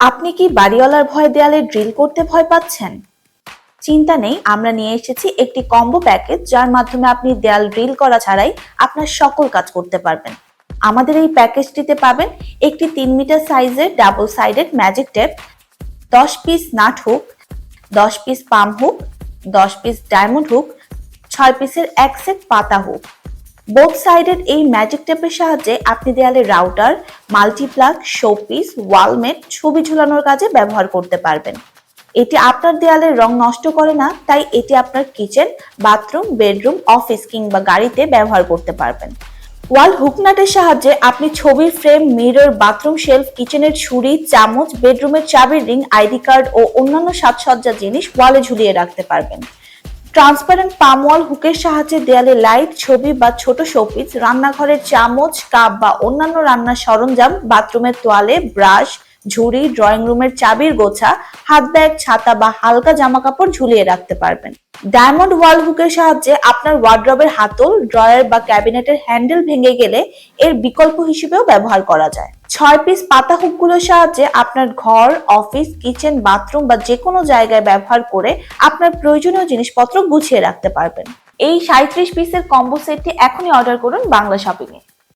আপনি কি বাড়িওয়ালার ভয় দেয়ালে ড্রিল করতে ভয় পাচ্ছেন? চিন্তা নেই, আমরা নিয়ে এসেছি একটি কম্বো প্যাকেজ, যার মাধ্যমে আপনি দেয়াল ড্রিল করা ছাড়াই আপনার সকল কাজ করতে পারবেন। আমাদের এই প্যাকেজটিতে পাবেন একটি তিন মিটার সাইজের ডাবল সাইডেড ম্যাজিক টেপ, দশ পিস নাট হুক, দশ পিস পাম হুক, দশ পিস ডায়মন্ড হুক, ছয় পিসের এক সেট পাতা হুক। বোথ সাইডের এই ম্যাজিক টেপের সাহায্যে আপনি দেয়ালে রাউটার মাল্টিপ্লাগ শোপিস ওয়ালমেট ছবি ঝুলানোর কাজে ব্যবহার করতে পারবেন। এটি আপনার দেয়ালের রং নষ্ট করে না, তাই এটি আপনার কিচেন বাথরুম বেডরুম অফিস কিংবা গাড়িতে ব্যবহার করতে পারবেন। ওয়াল হুকনাটের সাহায্যে আপনি ছবির ফ্রেম মিরর বাথরুম শেলফ কিচেনের ছুরি, চামচ বেডরুমের চাবির রিং আইডি কার্ড ও অন্যান্য সাজসজ্জা জিনিস ওয়ালে ঝুলিয়ে রাখতে পারবেন। ট্রান্সপারেন্ট পাম ওয়াল হুকের সাহায্যে দেয়ালে লাইট, ছবি বা ছোট শোপিস, রান্নাঘরের চামচ, কাপ বা অন্যান্য রান্নার সরঞ্জাম, বাথরুমের তোয়ালে, ব্রাশ ঝুড়ি ড্রয়িং রুমের চাবির গোছা হাত ব্যাগ ছাতা বা হালকা জামা কাপড় ঝুলিয়ে রাখতে পারবেন। ডায়মন্ড ওয়াল হুকের সাহায্যে আপনার ওয়ার্ড্রবের হাতল ড্রয়ার বা ক্যাবিনেটের হ্যান্ডেল ভেঙে গেলে এর বিকল্প হিসেবেও ব্যবহার করা যায়। ছয় পিস পাতা হুকগুলোর সাহায্যে আপনার ঘর অফিস কিচেন বাথরুম বা যে কোনো জায়গায় ব্যবহার করে আপনার প্রয়োজনীয় জিনিসপত্র গুছিয়ে রাখতে পারবেন। এই সাঁত্রিশ পিসের কম্বো সেটটি এখনই অর্ডার করুন বাংলা শপিং এ